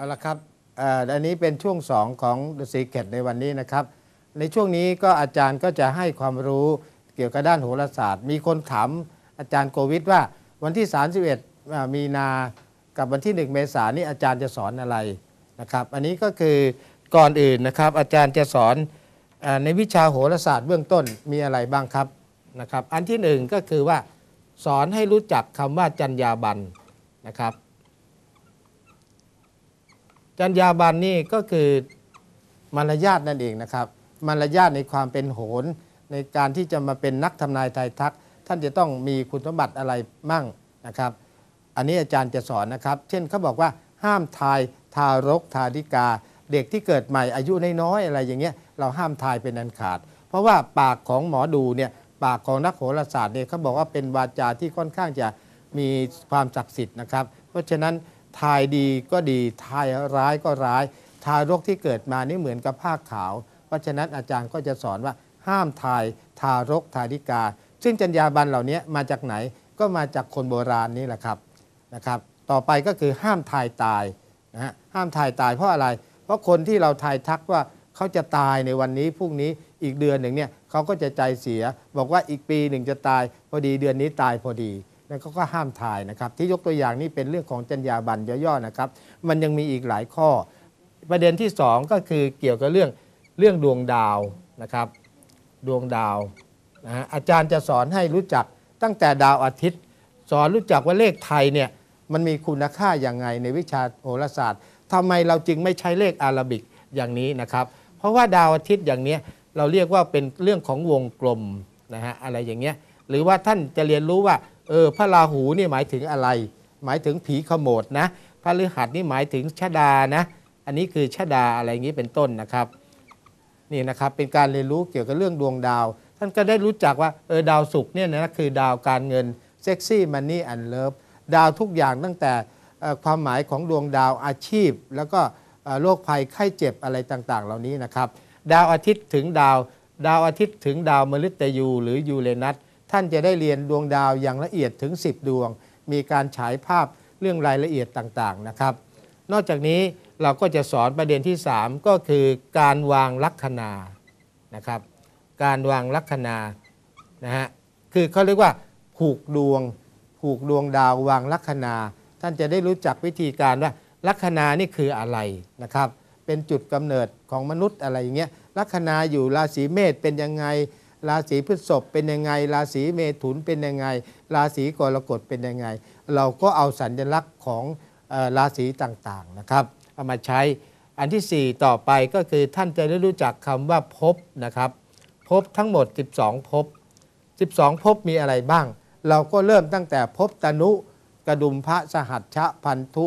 เอาละครับอันนี้เป็นช่วง 2 ของ The Secret ในวันนี้นะครับ ในช่วงนี้ก็อาจารย์ก็จะให้ความรู้เกี่ยวกับด้านโหราศาสตร์ มีคนถามอาจารย์โควิดว่าวันที่ 31 มีนากับวันที่ 1 เมษายนนี้อาจารย์จะสอนอะไรนะครับ อันนี้ก็คือก่อนอื่นนะครับ อาจารย์จะสอนอในวิชาโหราศาสตร์เบื้องต้นมีอะไรบ้างครับนะครับ อันที่หนึ่งก็คือว่าสอนให้รู้จักคำว่าจัญญาบันนะครับ จรรยาบรรณนี่ก็คือมารยาทนั่นเองนะครับ มารยาทในความเป็นโหรในการที่จะมาเป็นนักทำนายทายทัก ท่านจะต้องมีคุณสมบัติอะไรมั่งนะครับ อันนี้อาจารย์จะสอนนะครับ เช่นเขาบอกว่าห้ามทายทารกทาริกา เด็กที่เกิดใหม่อายุน้อยๆอะไรอย่างเงี้ยเราห้ามทายเป็นอันขาด เพราะว่าปากของหมอดูเนี่ยปากของนักโหราศาสตร์เนี่ยเขาบอกว่าเป็นวาจาที่ค่อนข้างจะมีความศักดิ์สิทธิ์นะครับ เพราะฉะนั้น ทายดีก็ดีทายร้ายก็ร้าย ทารกที่เกิดมานี่เหมือนกับผ้าขาว เพราะฉะนั้นอาจารย์ก็จะสอนว่าห้ามทายทารกทาริกา ซึ่งจรรยาบรรณเหล่านี้มาจากไหนก็มาจากคนโบราณนี่แหละครับนะครับ ต่อไปก็คือห้ามทายตายนะฮะห้ามทายตายเพราะอะไร เพราะคนที่เราทายทักว่าเขาจะตายในวันนี้พรุ่งนี้อีกเดือนหนึ่งเนี่ยเขาก็จะใจเสีย บอกว่าอีกปีหนึ่งจะตาย พอดีเดือนนี้ตายพอดี นั่นเขาก็ห้ามทายนะครับ ที่ยกตัวอย่างนี้เป็นเรื่องของจรรยาบรรณย่อๆนะครับ มันยังมีอีกหลายข้อ ประเด็นที่สองก็คือเกี่ยวกับเรื่องเรื่องดวงดาวนะครับ ดวงดาวนะฮะอาจารย์จะสอนให้รู้จักตั้งแต่ดาวอาทิตย์ สอนรู้จักว่าเลขไทยเนี่ยมันมีคุณค่าอย่างไงในวิชาโหราศาสตร์ทำไมเราจึงไม่ใช้เลขอารบิกอย่างนี้นะครับ เพราะว่าดาวอาทิตย์อย่างเนี้ยเราเรียกว่าเป็นเรื่องของวงกลมนะฮะอะไรอย่างเงี้ยหรือว่าท่านจะเรียนรู้ว่า เออพระราหูนี่หมายถึงอะไร หมายถึงผีขโมดนะพระฤหัสนี่หมายถึงชดานะ อันนี้คือชดาอะไรอย่างนี้เป็นต้นนะครับนี่นะครับเป็นการเรียนรู้เกี่ยวกับเรื่องดวงดาว ท่านก็ได้รู้จักว่าเออดาวศุกร์เนี่ยนะคือดาวการเงินเซ็กซี่มันนี่อันเลิฟดาวทุกอย่างตั้งแต่ความหมายของดวงดาวอาชีพ แล้วก็โรคภัยไข้เจ็บอะไรต่างๆ เหล่านี้นะครับ ดาวอาทิตย์ถึงดาว ดาวอาทิตย์ถึงดาวมฤตยูหรือยูเรนัส ท่านจะได้เรียนดวงดาวอย่างละเอียดถึง 10 ดวง มีการฉายภาพเรื่องรายละเอียดต่างๆนะครับ นอกจากนี้เราก็จะสอนประเด็นที่ 3 ก็คือการวางลัคนานะครับ การวางลัคนานะฮะคือเขาเรียกว่าผูกดวงผูกดวงดาววางลัคนา ท่านจะได้รู้จักวิธีการว่าลัคนานี่คืออะไรนะครับ เป็นจุดกำเนิดของมนุษย์อะไรอย่างเงี้ยลัคนาอยู่ราศีเมษเป็นยังไง ราศีพฤษภเป็นยังไง ราศีเมถุนเป็นยังไง ราศีกรกฎเป็นยังไง เราก็เอาสัญลักษณ์ของอราศีต่างๆนะครับเอามาใช้อันที่ 4 ต่อไปก็คือท่านจะได้รู้จักคำว่าภพนะครับภพทั้งหมด 12ภพ12ภพมีอะไรบ้าง เราก็เริ่มตั้งแต่ภพตนุกระดุมพระสหัชชะพันธุ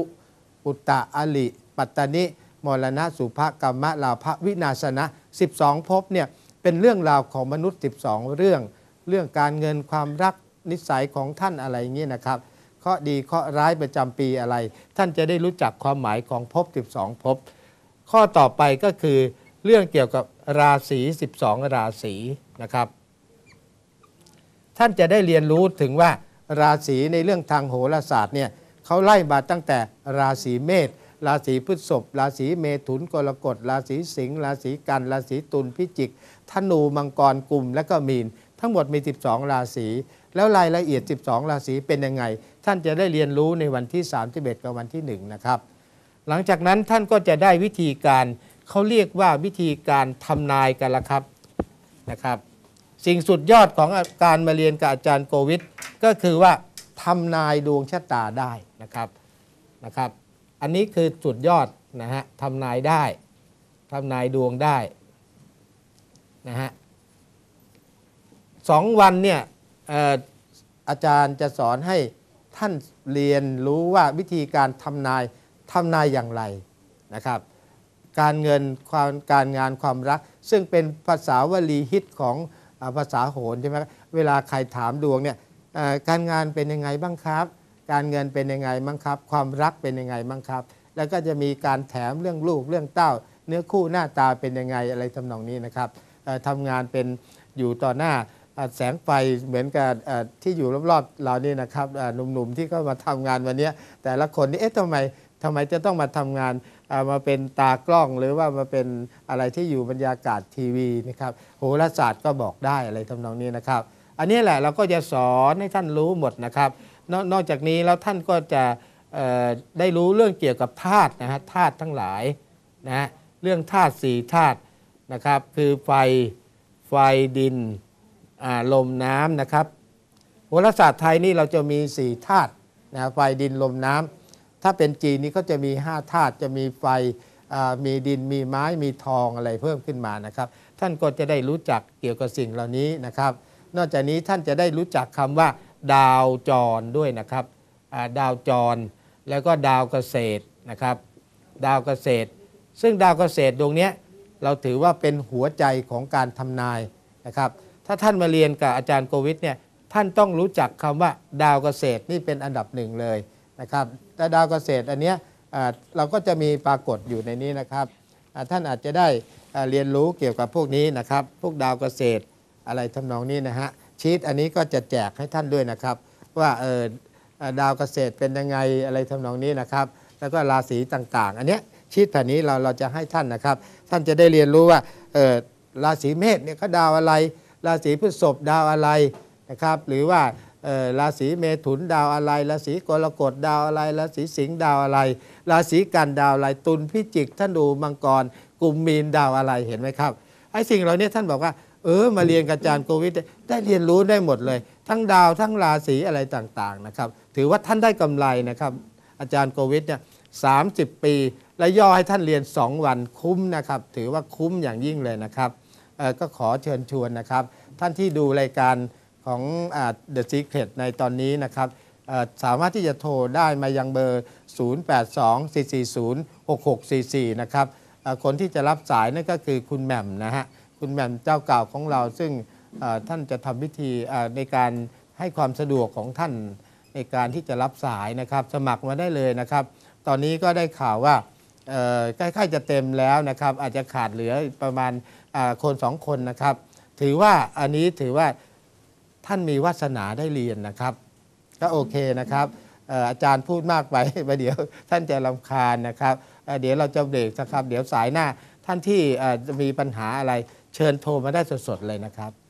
อุตตะอลิ ปัตตนิมรณะสุภกรรมะลาภวินาศนะ 12ภพเนี่ย เป็นเรื่องราวของมนุษย์ 12 เรื่อง เรื่องการเงินความรักนิสัยของท่านอะไรอย่างนี้นะครับเคราะห์ดีเคราะห์ร้ายประจำปีอะไร ท่านจะได้รู้จักความหมายของภพ 12ภพข้อต่อไปก็คือเรื่องเกี่ยวกับราศี 12 ราศีนะครับ ท่านจะได้เรียนรู้ถึงว่าราศีในเรื่องทางโหราศาสตร์เนี่ยเขาไล่มาตั้งแต่ราศีเมษ ราศีพฤษภราศีเมถุนกรกฎราศีสิงห์ราศีกันราศีตุลพิจิกธนูมังกรกลุ่มและก็มีน ทั้งหมดมี 12 ราศีแล้วรายละเอียด 12 ราศีเป็นยังไง ท่านจะได้เรียนรู้ในวันที่31กับวันที่ 1 นะครับ หลังจากนั้นท่านก็จะได้วิธีการเขาเรียกว่าวิธีการทำนายกันละครับนะครับ สิ่งสุดยอดของการมาเรียนกับอาจารย์โกวิทก็คือว่าทำนายดวงชะตาได้นะครับนะครับ อันนี้คือสุดยอดนะฮะทำนายได้ทำนายดวงได้นะฮะสองวันเนี่ยอาจารย์จะสอนให้ท่านเรียนรู้ว่าวิธีการทำนายทำนายอย่างไรนะครับ การเงินความการงานความรัก ซึ่งเป็นภาษาวลีฮิตของภาษาโหรใช่ไหมเวลาใครถามดวงเนี่ยการงานเป็นยังไงบ้างครับ การเงินเป็นยังไงบ้งครับ ความรักเป็นยังไงบ้งครับ แล้วก็จะมีการแถมเรื่องลูกเรื่องเต้า เนื้อคู่หน้าตาเป็นยังไงอะไรทำนองนี้นะครับทำงานเป็นอยู่ต่อหน้าแสงไฟเหมือนกับที่อยู่รอบๆเรานี่นะครับหนุ่มๆที่เข้ามาทำงานวันนี้แต่ละคนนี่เอ๊ะทำไมทำไมจะต้องมาทำงานมาเป็นตากล้องหรือว่ามาเป็นอะไรที่อยู่บรรยากาศทีวีนะครับโหราศาสตร์ก็บอกได้อะไรทำนองนี้นะครับ อันนี้แหละเราก็จะสอนให้ท่านรู้หมดนะครับ นอกจากนี้แล้วท่านก็จะได้รู้เรื่องเกี่ยวกับธาตุนะฮะธาตุทั้งหลายนะฮะเรื่องธาตุสี่ธาตุนะครับ คือไฟไฟดินลมน้ำนะครับโหราศาสตร์ไทยนี่เราจะมีสี่ธาตุนะไฟดินลมน้ำถ้าเป็นจีนนี่ก็จะมีห้าธาตุจะมีไฟมีดินมีไม้มีทองอะไรเพิ่มขึ้นมานะครับ ท่านก็จะได้รู้จักเกี่ยวกับสิ่งเหล่านี้นะครับ นอกจากนี้ท่านจะได้รู้จักคำว่า ดาวจรด้วยนะครับดาวจรแล้วก็ดาวเกษตรนะครับ ดาวเกษตร ซึ่งดาวเกษตรดวงนี้เราถือว่าเป็นหัวใจของการทำนายนะครับ ถ้าท่านมาเรียนกับอาจารย์โกวิทเนี่ยท่านต้องรู้จักคำว่าดาวเกษตรนี่เป็นอันดับหนึ่งเลยนะครับแต่ดาวเกษตรอันเนี้ยเราก็จะมีปรากฏอยู่ในนี้นะครับ ท่านอาจจะได้เรียนรู้เกี่ยวกับพวกนี้นะครับ พวกดาวเกษตรอะไรทำนองนี้นะฮะ ชีตอันนี้ก็จะแจกให้ท่านด้วยนะครับ ว่าเออดาวเกษตรเป็นยังไงอะไรทำนองนี้นะครับ แล้วก็ราศีต่างๆ อันเนี้ยชีตแผ่นนี้เราเราจะให้ท่านนะครับ ท่านจะได้เรียนรู้ว่าเออราศีเมษเนี่ยเขาดาวอะไร ราศีพฤษภดาวอะไรนะครับ หรือว่าเอ่อราศีเมถุนดาวอะไร ราศีกรกฎดาวอะไร ราศีสิงห์ดาวอะไร ราศีกันดาวอะไร ตุลพิจิกท่านดูมังกรกลุ่มมีนดาวอะไรเห็นไหมครับไอ้สิ่งเหล่านี้ท่านบอกว่า เออมาเรียนกับอาจารย์โควิดได้เรียนรู้ได้หมดเลย ทั้งดาวทั้งราศีอะไรต่างๆนะครับ ถือว่าท่านได้กำไรนะครับ อาจารย์โควิดเนี่ยสาปีและย่อให้ท่านเรียน 2 วันคุ้มนะครับ ถือว่าคุ้มอย่างยิ่งเลยนะครับก็ขอเชิญชวนนะครับ ท่านที่ดูรายการของ The Secret ในตอนนี้นะครับสามารถที่จะโทรได้มายังเบอร์ 0824406644 นะครับคนที่จะรับสายนั่นก็คือคุณแหม่มนะฮะ คุณแหม่มเจ้าเก่าของเรา ซึ่งท่านจะทำพิธีในการให้ความสะดวกของท่านในการที่จะรับสายนะครับ สมัครมาได้เลยนะครับ ตอนนี้ก็ได้ข่าวว่าใกล้ๆจะเต็มแล้วนะครับ อาจจะขาดเหลือประมาณคนสองคนนะครับ ถือว่าอันนี้ถือว่าท่านมีวาสนาได้เรียนนะครับ ก็โอเคนะครับอาจารย์พูดมากไปประเดี๋ยวท่านจะรำคาญนะครับ เดี๋ยวเราจะเบรกสักครับ เดี๋ยวสายหน้าท่านที่จะมีปัญหาอะไร เชิญโทรมาได้สดๆเลยนะครับ